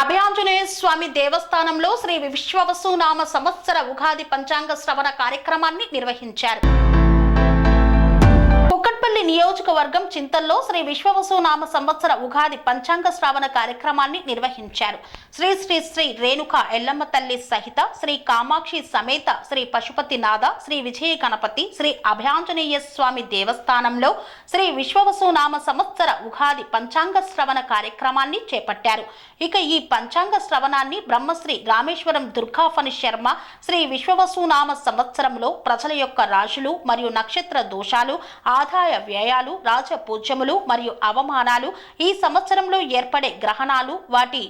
అభయాంజనేయ స్వామి దేవస్థానంలో శ్రీ విశ్వవసునామ సంవత్సర ఉగాది పంచాంగ శ్రవణ కార్యక్రమాన్ని నిర్వహించారు. కుక్కట్పల్లి నియోజకవర్గం చింతల్లో శ్రీ విశ్వవసునామ సంవత్సర ఉగాది పంచాంగ శ్రావణ కార్యక్రమాన్ని నిర్వహించారు. శ్రీ శ్రీ శ్రీ రేణుక ఎల్లమ్మ తల్లి సహిత శ్రీ కామాక్షి సమేత శ్రీ పశుపతినాథ శ్రీ విజయ గణపతి శ్రీ అభయాంజనేయ స్వామి దేవస్థానంలో శ్రీ విశ్వవసునామ సంవత్సర ఉగాది పంచాంగ శ్రవణ కార్యక్రమాన్ని చేపట్టారు. ఇక ఈ పంచాంగ శ్రవణాన్ని బ్రహ్మశ్రీ రామేశ్వరం దుర్గాఫణి శర్మ శ్రీ విశ్వవసునామ సంవత్సరంలో ప్రజల యొక్క రాశులు మరియు నక్షత్ర దోషాలు ఆదాయ వ్యయాలు రాజపూజ్యములు మరియు అవమానాలు ఈ సంవత్సరంలో ఏర్పడే గ్రహణాలు వాటి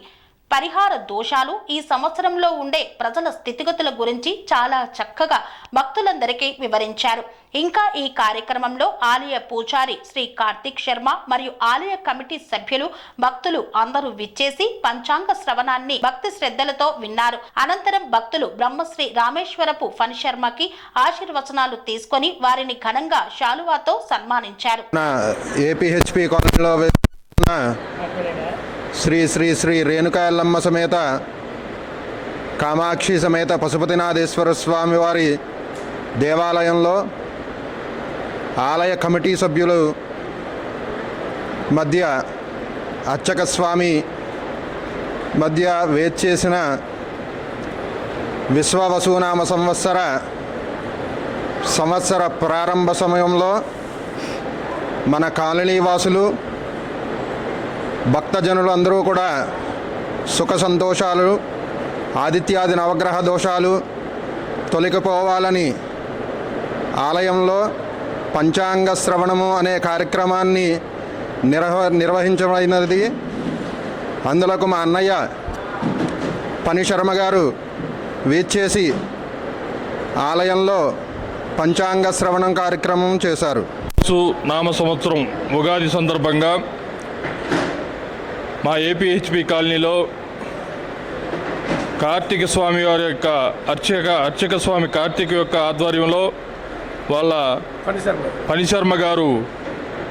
పరిహార దోషాలు ఈ సంవత్సరంలో ఉండే ప్రజల స్థితిగతుల గురించి చాలా చక్కగా భక్తులందరికీ వివరించారు. ఇంకా ఈ కార్యక్రమంలో ఆలయ పూజారి శ్రీ కార్తిక్ శర్మ మరియు ఆలయ కమిటీ సభ్యులు భక్తులు అందరూ విచ్చేసి పంచాంగ శ్రవణాన్ని భక్తి శ్రద్ధలతో విన్నారు. అనంతరం భక్తులు బ్రహ్మశ్రీ రామేశ్వరపు ఫణి శర్మకి ఆశీర్వచనాలు తీసుకొని వారిని ఘనంగా శాలువాతో సన్మానించారు. ఏపీహెచ్పి కాలనీలో శ్రీ శ్రీ శ్రీ రేణుకాయల్లమ్మ సమేత కామాక్షి సమేత పశుపతినాథేశ్వర స్వామి వారి దేవాలయంలో ఆలయ కమిటీ సభ్యులు మధ్య అర్చక స్వామి మధ్య వేచేసిన విశ్వవసూనామ సంవత్సర సంవత్సర ప్రారంభ సమయంలో మన కాలనీ వాసులు భక్తజనులు అందరూ కూడా సుఖ సంతోషాలు ఆదిత్యాది నవగ్రహ దోషాలు తొలగిపోవాలని ఆలయంలో పంచాంగ శ్రవణము అనే కార్యక్రమాన్ని నిర్వ నిర్వహించబడినది. అందులోకి మా అన్నయ్య పని శర్మ గారు వీచేసి ఆలయంలో పంచాంగ శ్రవణం కార్యక్రమం చేశారు. సు నామ సంవత్సరం ఉగాది సందర్భంగా మా ఏపీహెచ్పి కాలనీలో కార్తీక స్వామి వారి యొక్క అర్చక అర్చక స్వామి కార్తీక యొక్క ఆధ్వర్యంలో వాళ్ళ పనిశర్మ గారు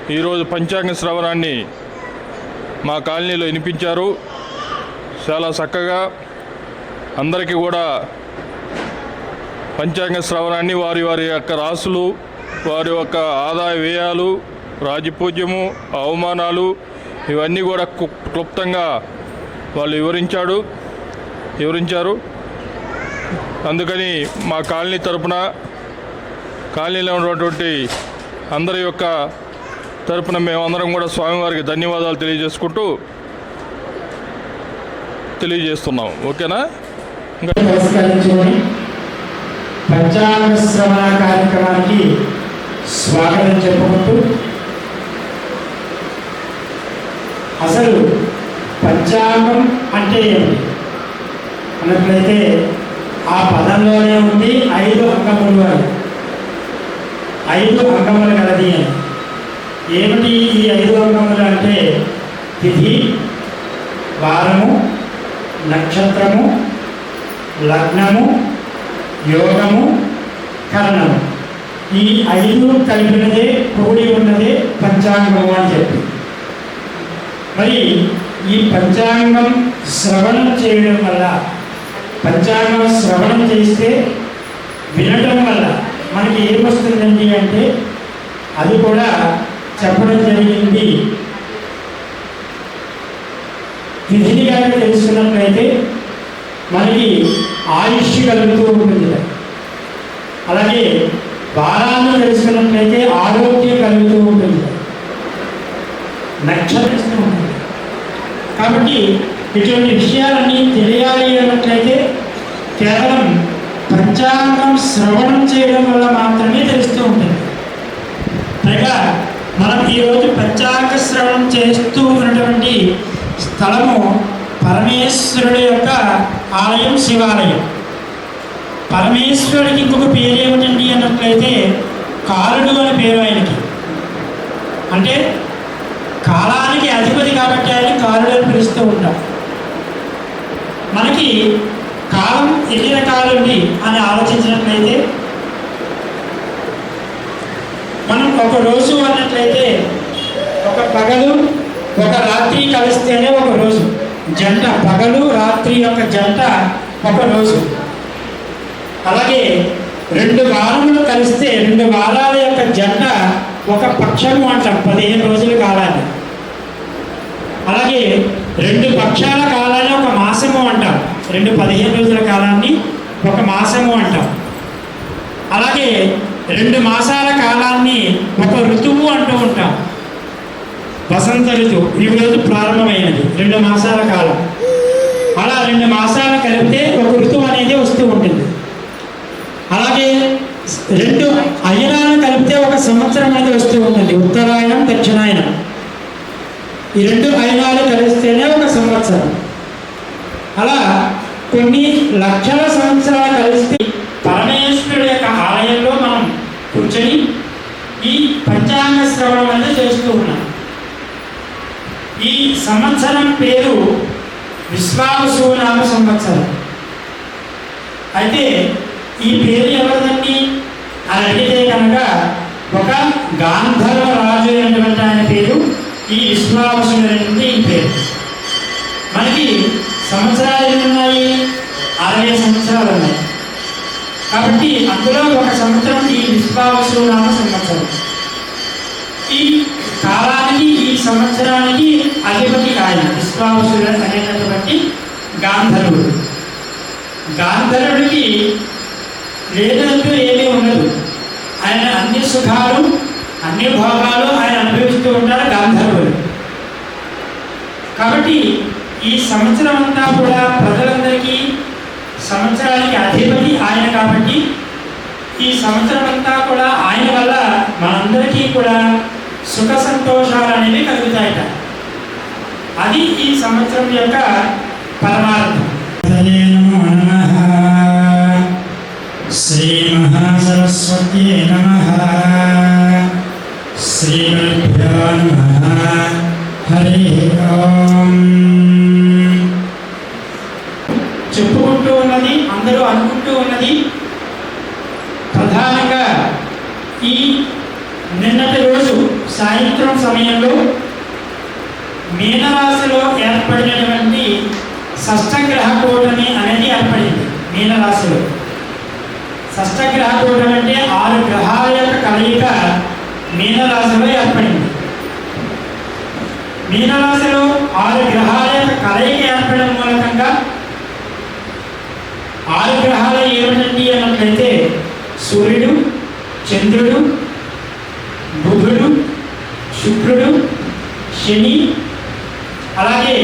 ఈరోజు పంచాంగ శ్రవణాన్ని మా కాలనీలో వినిపించారు. చాలా చక్కగా అందరికీ కూడా పంచాంగ శ్రవణాన్ని వారి వారి యొక్క రాసులు వారి యొక్క ఆదాయ వ్యయాలు రాజపూజ్యము అవమానాలు ఇవన్నీ కూడా క్లుప్తంగా వాళ్ళు వివరించాడు వివరించారు. అందుకని మా కాలనీ తరపున కాలనీలో ఉన్నటువంటి అందరి యొక్క తరపున మేమందరం కూడా స్వామివారికి ధన్యవాదాలు తెలియజేసుకుంటూ తెలియజేస్తున్నాం. ఓకేనా? ఇంకా నమస్కరించుకొని పంచాంగ శ్రవణ కార్యక్రమానికి స్వాగతం చెప్పుకుంటూ అసలు పంచాంగం అంటే ఏమిటి? అన్నట్లయితే ఆ పదంలోనే ఉంది ఐదు అంకములు అని. ఐదు అంకములు కలది అని. ఏమిటి ఈ ఐదు అంకములు అంటే? తిథి వారము నక్షత్రము లగ్నము యోగము కరణము. ఈ ఐదు కలిపినదే కూడి ఉన్నదే పంచాంగము అని చెప్పి. మరి ఈ పంచాంగం శ్రవణం చేయడం వల్ల పంచాంగం శ్రవణం చేస్తే వినడం వల్ల మనకి ఏమొస్తుందండి అంటే అది కూడా చెప్పడం జరిగింది. విధిని కనుక తెలుసుకున్నట్లయితే మనకి ఆయుష్ కలుగుతూ ఉంటుంది. అలాగే వారాన్ని తెలుసుకున్నట్లయితే ఆరోగ్యం కలుగుతూ ఉంటుంది నక్షత్రం ఉంటుంది కాబట్టి ఇటువంటి విషయాలన్నీ తెలియాలి అన్నట్లయితే కేవలం పంచాంగం శ్రవణం చేయడం వల్ల మాత్రమే తెలుస్తూ ఉంటుంది. పైగా మనం ఈరోజు పంచాంగ శ్రవణం చేస్తూ ఉన్నటువంటి స్థలము పరమేశ్వరుడు యొక్క ఆలయం శివాలయం. పరమేశ్వరుడికి ఇంకొక పేరు ఏమిటండి అన్నట్లయితే కాలుడు అనే పేరు ఆయనకి. అంటే కాలానికి అధిపతి కాబట్టి ఆయన కాలుడు ఉంటాం మనకి కాలం ఎన్ని రకాలుంది అని ఆలోచించినట్లయితే మనం ఒక రోజు అన్నట్లయితే ఒక పగలు ఒక రాత్రి కలిస్తేనే ఒక రోజు. జంట పగలు రాత్రి యొక్క జంట ఒక రోజు. అలాగే రెండు వారములు కలిస్తే రెండు వారాల యొక్క జంట ఒక పక్షము అంటాం పదిహేను రోజుల కాలాన్ని. అలాగే రెండు పక్షాల కాలాన్ని ఒక మాసము అంటాం. రెండు పదిహేను రోజుల కాలాన్ని ఒక మాసము అంటాం. అలాగే రెండు మాసాల కాలాన్ని ఒక ఋతువు అంటూ ఉంటాం. వసంత ఋతువు ఈ రోజు ప్రారంభమైనది రెండు మాసాల కాలం. అలా రెండు మాసాలు కలిపితే ఒక ఋతువు అనేది వస్తూ ఉంటుంది. అలాగే రెండు అయనాలు కలిపితే ఒక సంవత్సరం అనేది వస్తూ ఉంటుంది. ఉత్తరాయణం దక్షిణాయనం. ఈ రెండు అయనాలు కలిస్తేనే ఒక సంవత్సరం. అలా కొన్ని లక్షల సంవత్సరాలు కలిస్తే పరమేశ్వరుడు యొక్క ఆలయంలో మనం కూర్చొని ఈ పంచాంగ శ్రవణం అనేది చేస్తూ ఉన్నాం. ఈ సంవత్సరం పేరు విశ్వావసునామ సంవత్సరం. అయితే ఈ పేరు ఎవరిదండి? అని అడిగితే కనుక ఒక గాంధర్వ రాజు అనేటువంటి ఆయన పేరు ఈ విశ్వావసుడు ఈ పేరు. మనకి సంవత్సరాలు ఉన్నాయి అరవై సంవత్సరాలు ఉన్నాయి. కాబట్టి అందులో ఒక సంవత్సరం ఈ విశ్వావసు నామ సంవత్సరం. ఈ కాలానికి ఈ సంవత్సరానికి అధిపతి ఆయన విశ్వావసుడు అనేటటువంటి గాంధర్వుడు. గాంధర్వుడికి లేదంటూ ఏమీ ఉండదు. ఆయన అన్ని సుఖాలు అన్ని భోగాలు ఆయన అనుభవిస్తూ ఉంటారు గాంధర్వులు. కాబట్టి ఈ సంవత్సరం అంతా కూడా ప్రజలందరికీ సంవత్సరానికి అధిపతి ఆయన కాబట్టి ఈ సంవత్సరం అంతా కూడా ఆయన వల్ల మనందరికీ కూడా సుఖ సంతోషాలు అనేవి కలుగుతాయట. అది ఈ సంవత్సరం యొక్క పరమార్థం. శ్రీ మహాసరస్వతి నమ. శ్రీమద్భ్యో నమ హరి ఓం. చెప్పుకుంటూ ఉన్నది అందరూ అనుకుంటూ ఉన్నది ప్రధానంగా ఈ నిన్నటి రోజు సాయంత్రం సమయంలో మీనరాశిలో ఏర్పడినటువంటి షష్టగ్రహ కూటమి అనేది ఏర్పడింది మీనరాశిలో. షష్టగ్రహ కూటమి అంటే ఆరు గ్రహాల యొక్క కలయిక. మీనరాశిలో ఏర్పడింది. మీనరాశిలో ఆరు గ్రహాల యొక్క కలయిక ఏర్పడడం మూలకంగా ఆరు గ్రహాలు ఏమిటండి అన్నట్లయితే సూర్యుడు చంద్రుడు బుధుడు శుక్రుడు శని అలాగే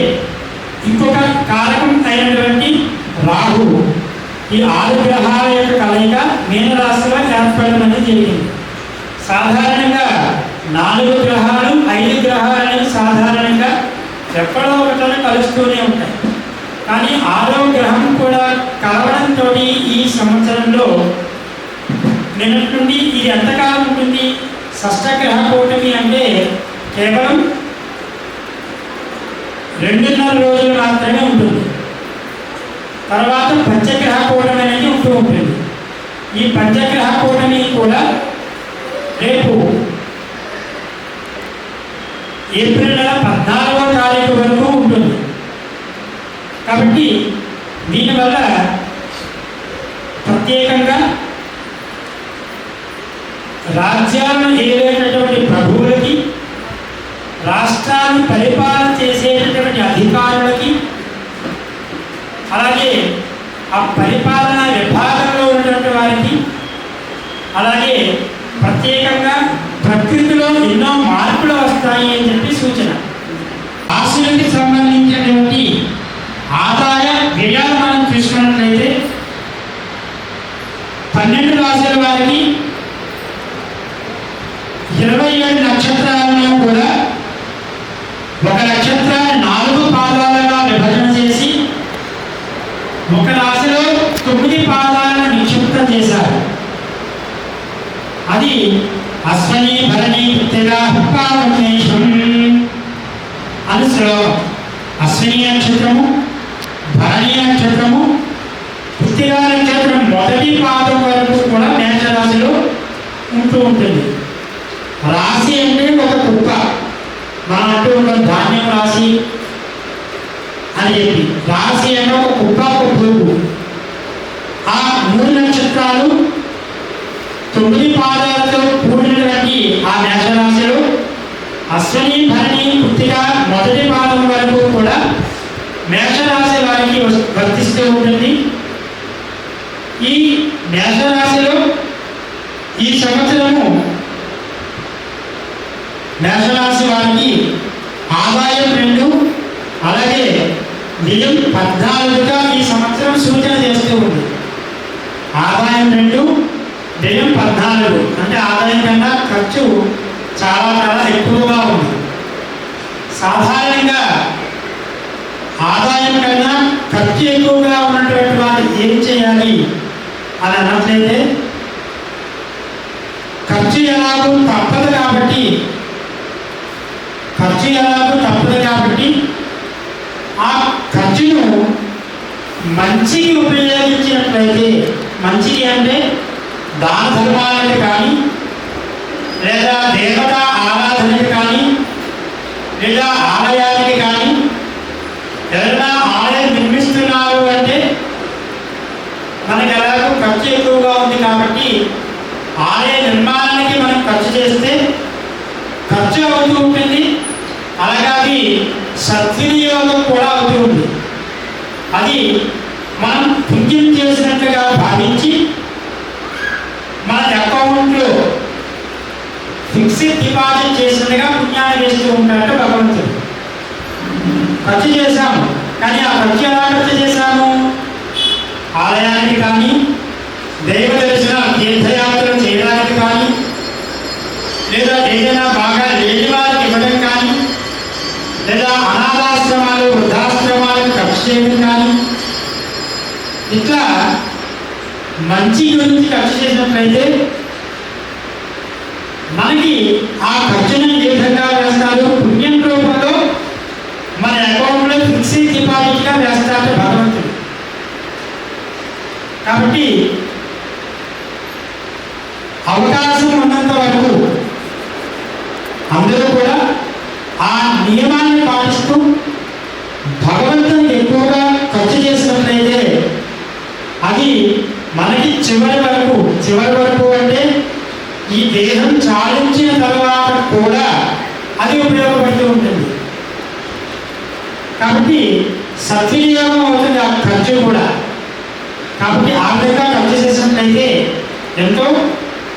ఇంకొక కారకం అయినటువంటి రాహు. ఈ ఆరు గ్రహాల యొక్క కలయిక మీనరాశిలో ఏర్పడడం అనేది జరిగింది. సాధారణంగా నాలుగు గ్రహాలు ఐదు గ్రహాలు అనేవి సాధారణంగా ఎక్కడో ఒకటో కలుస్తూనే ఉంటాయి. కానీ ఆరో గ్రహం కూడా కలవడంతో ఈ సంవత్సరంలో నిన్నటి ఇది ఎంతకాలం ఉంటుంది? షష్టగ్రహ కూటమి అంటే కేవలం రెండున్నర రోజులు మాత్రమే ఉంటుంది. తర్వాత పంచగ్రహ కూటమి అనేది ఉంటూ ఉంటుంది. ఈ పంచగ్రహ కూటమి కూడా రేపు ఏప్రిల్ నెల పద్నాలుగో తారీఖు వరకు ఉంటుంది. కాబట్టి దీనివల్ల ప్రత్యేకంగా రాజ్యాలను ఏలేటటువంటి ప్రభువులకి రాష్ట్రాన్ని పరిపాలన చేసేటటువంటి అధికారులకి అలాగే ఆ పరిపాలన విభాగంలో ఉన్నటువంటి వారికి అలాగే ప్రత్యేకంగా ప్రకృతిలో ఎన్నో మార్పులు వస్తాయి అని చెప్పి సూచన. ఆస్తులకి సంబంధించినటువంటి ఆదాయ వ్యయాలు మనం చూసుకున్నట్లయితే పన్నెండు రాశుల వారికి ఇరవై ఏడు నక్షత్రాలను కూడా ఒక నక్షత్రాన్ని నాలుగు పాదాలుగా విభజన చేసి ఒక రాశిలో తొమ్మిది పాదాలను నిక్షిప్తం చేశారు. అది అశ్వని భరణి కృత్తిరాహుపావమేషం అని శ్లోకం అశ్విని నక్షత్రము భరణి నక్షత్రము పుత్తిగా నక్షత్రం మొదటి పాదం వరకు కూడా మేషరాశిలో ఉంటూ ఉంటుంది. రాశి అంటే ఒక కుప్ప. మన అంటూ ఉంటాం ధాన్యం రాశి అని చెప్పి. రాశి అంటే ఒక కుక్క ఒక పురుగు. ఆ మూడు నక్షత్రాలు తొమ్మిది పాదాలతో కూడినటువంటి ఆ మేషరాశులు అశ్వని భరణి కృతిక మొదటి పాదం వరకు కూడా మేషరాశి వారికి వర్తిస్తూ ఉంటుంది. ఈ మేషరాశిలో ఈ సంవత్సరము మేషరాశి వారికి ఆదాయం రెండు అలాగే వ్యయం పద్నాలుగుగా ఈ సంవత్సరం సూచన చేస్తూ ఉంది. ఆదాయం రెండు వ్యయం పద్నాలుగు. అంటే ఆదాయం కన్నా ఖర్చు చాలా చాలా ఎక్కువగా ఉంది. సాధారణంగా ఆదాయం కన్నా ఖర్చు ఎక్కువగా ఉన్నటువంటి వారు ఏం చేయాలి అని అన్నట్లయితే ఖర్చు ఎలాగో తప్పదు కాబట్టి ఖర్చు ఎలాగో తప్పదు కాబట్టి ఆ ఖర్చును మంచికి ఉపయోగించినట్లయితే మంచికి అంటే దాన ధర్మాలకి కానీ లేదా దేవత ఆరాధనకి కానీ లేదా ఆలయానికి కానీ ఎవరైనా ఆలయం నిర్మిస్తున్నారు అంటే మనకి ఎలాగో ఖర్చు ఎక్కువగా ఉంది కాబట్టి ఆలయ నిర్మాణానికి మనం ఖర్చు చేస్తే ఖర్చు అవుతూ ఉంటుంది. అలాగే అది సద్వినియోగం కూడా అవుతూ ఉంది అది మనం పుణ్యం చేసినట్టుగా భావించి మన అకౌంట్లో ఫిక్స్డ్ డిపాజిట్ చేసినట్టుగా పుణ్యాన్ని వేస్తూ ఉంటాడు భగవంతుడు. ఖర్చు చేశాము కానీ ఆ ఖర్చు ఎలా ఖర్చు చేశాము? ఆలయానికి కానీ దైవ దర్శన తీర్థయాత్రలు చేయడానికి కానీ లేదా ఏదైనా బాగా లేని వారికి ఇవ్వడం కానీ లేదా అనాథాశ్రమాలు వృద్ధాశ్రమాలకు ఖర్చు చేయడం కానీ ఇట్లా మంచి గురించి ఖర్చు చేసినట్లయితే మనకి ఆ ఖర్చుని ఏ విధంగా వేస్తారు? పుణ్యం రూపంలో మన అకౌంట్లో ఫిక్స్డ్ డిపాజిట్గా వేస్తాడు భగవంతుడు. కాబట్టి అవకాశం ఉన్నంత వరకు అందరూ కూడా ఆ నియమాన్ని పాటిస్తూ భగవంతుని ఎక్కువగా ఖర్చు చేసినట్లయితే అది మనకి చివరి వరకు చివరి వరకు ఈ చాలించిన తర్వాత కూడా అది ఉపయోగపడుతూ ఉంటుంది. కాబట్టి సద్వినియోగం అవుతుంది ఆ ఖర్చు కూడా. కాబట్టి ఆ విధంగా ఖర్చు చేసినట్లయితే ఎంతో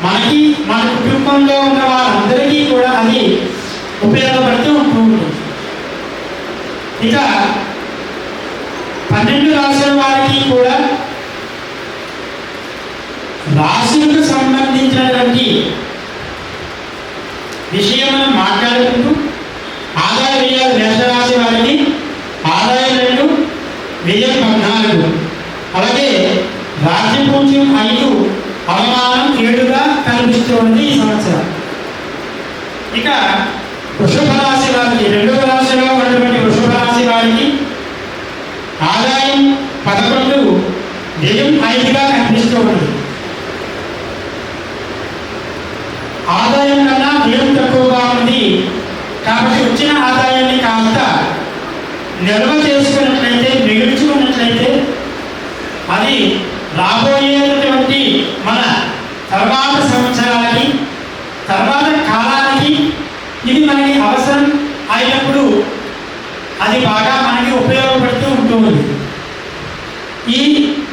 మనకి మన కుటుంబంలో ఉన్న వారందరికీ కూడా అది ఉపయోగపడుతూ ఉంటూ ఉంటుంది. ఇక పన్నెండు రాసుల వారికి కూడా రాశులకు సంబంధించినటువంటి విషయం మాట్లాడుకుంటూ ఆదాయ వ్యయాలు మేషరాశి వారికి ఆదాయం రెండు వ్యయం పద్నాలుగు. అలాగే రాజ్యపూజ్యం ఐదు అవమానం ఏడుగా కనిపిస్తుంది ఈ సంవత్సరం. ఇక వృషభ రాశి వారికి రెండవ రాశిగా ఉన్నటువంటి వృషభ రాశి వారికి ఆదాయం పదకొండు వ్యయం ఐదుగా కనిపిస్తూ ఉంది ఆదాయం కన్నా వ్యయం తక్కువగా ఉంది కాబట్టి వచ్చిన ఆదాయాన్ని కాస్త నిల్వ చేసుకున్నట్లయితే మిగుల్చుకున్నట్లయితే అది రాబోయేటటువంటి మన తర్వాత సంవత్సరాలకి తర్వాత కాలానికి ఇది మనకి అవసరం అయినప్పుడు అది బాగా మనకి ఉపయోగపడుతూ ఉంటుంది ఈ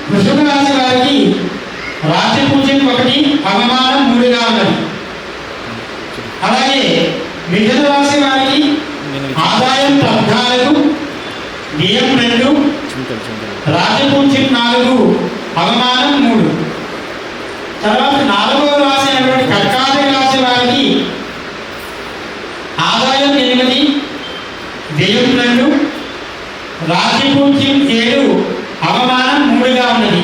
వృషభ రాశి వారికి రాజ్య పూజం ఒకటి అవమానం మూడుగా ఉన్నది అలాగే మిథున రాశి వారికి ఆదాయం పద్నాలుగు వ్యయం రెండు రాజపూజ్యం నాలుగు అవమానం మూడు. తర్వాత నాలుగవ రాశి అయినటువంటి కర్కాటక రాశి వారికి ఆదాయం ఎనిమిది వ్యయం రెండు రాజపూజ్యం ఏడు అవమానం మూడుగా ఉన్నది.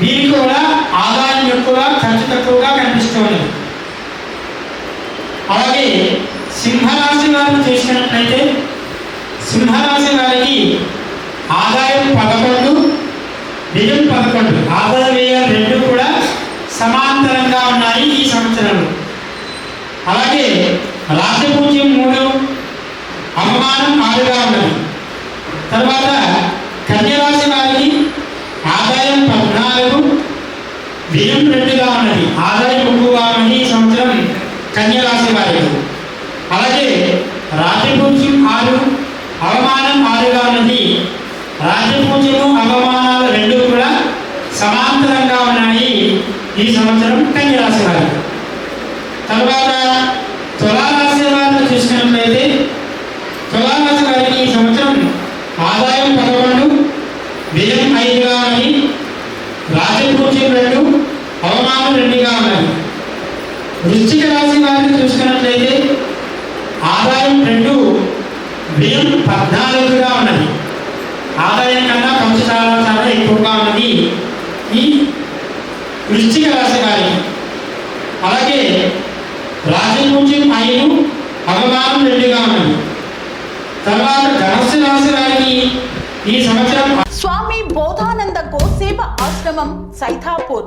మీకు కూడా ఆదాయం ఎక్కువ ఖర్చు తక్కువగా కనిపిస్తుంది అలాగే సింహరాశి వారిని చూసినట్లయితే సింహరాశి వారికి ఆదాయం పదకొండు వ్యయం పదకొండు. ఆదాయ వ్యయాలు రెండు కూడా సమాంతరంగా ఉన్నాయి ఈ సంవత్సరంలో. అలాగే రాజ్యపూజ్యం మూడు అవమానం ఆరుగా ఉన్నది. తర్వాత కన్యరాశి వారికి ఆదాయం పద్నాలుగు వ్యయం రెండుగా ఉన్నది. ఆదాయం ఎక్కువగా ఉన్నది ఈ సంవత్సరం కన్యరాశి వారికి. అలాగే రాజపూజ్యం ఆరు అవమానం ఆరుగా ఉన్నది. రాజపూజ్యము అవమానాలు రెండు కూడా సమాంతరంగా ఉన్నాయి ఈ సంవత్సరం కన్యరాశి వారికి. తర్వాత తులారాశి వారిని చూసినట్లయితే తులారాశి వారికి ఈ సంవత్సరం ఆదాయం పదకొండు వ్యయం ఐదుగా ఉన్నది రాజపూజ్యం రెండు అవమానం రెండుగా ఉన్నది వృశ్చిక రాశి వారిని చూసుకున్నట్లయితే ఆదాయం రెండు వ్యయం పద్నాలుగుగా ఉన్నది. ఆదాయం కన్నా ఖర్చు చాలా చాలా ఎక్కువగా ఉన్నది ఈ వృశ్చిక రాశి వారికి. అలాగే రాజపూజ్యం ఐదు అవమానం రెండుగా ఉన్నది. తర్వాత ధనస్సు రాశి వారికి ఈ సంవత్సరం స్వామి బోధానంద గోసేవ ఆశ్రమం సైథాపూర్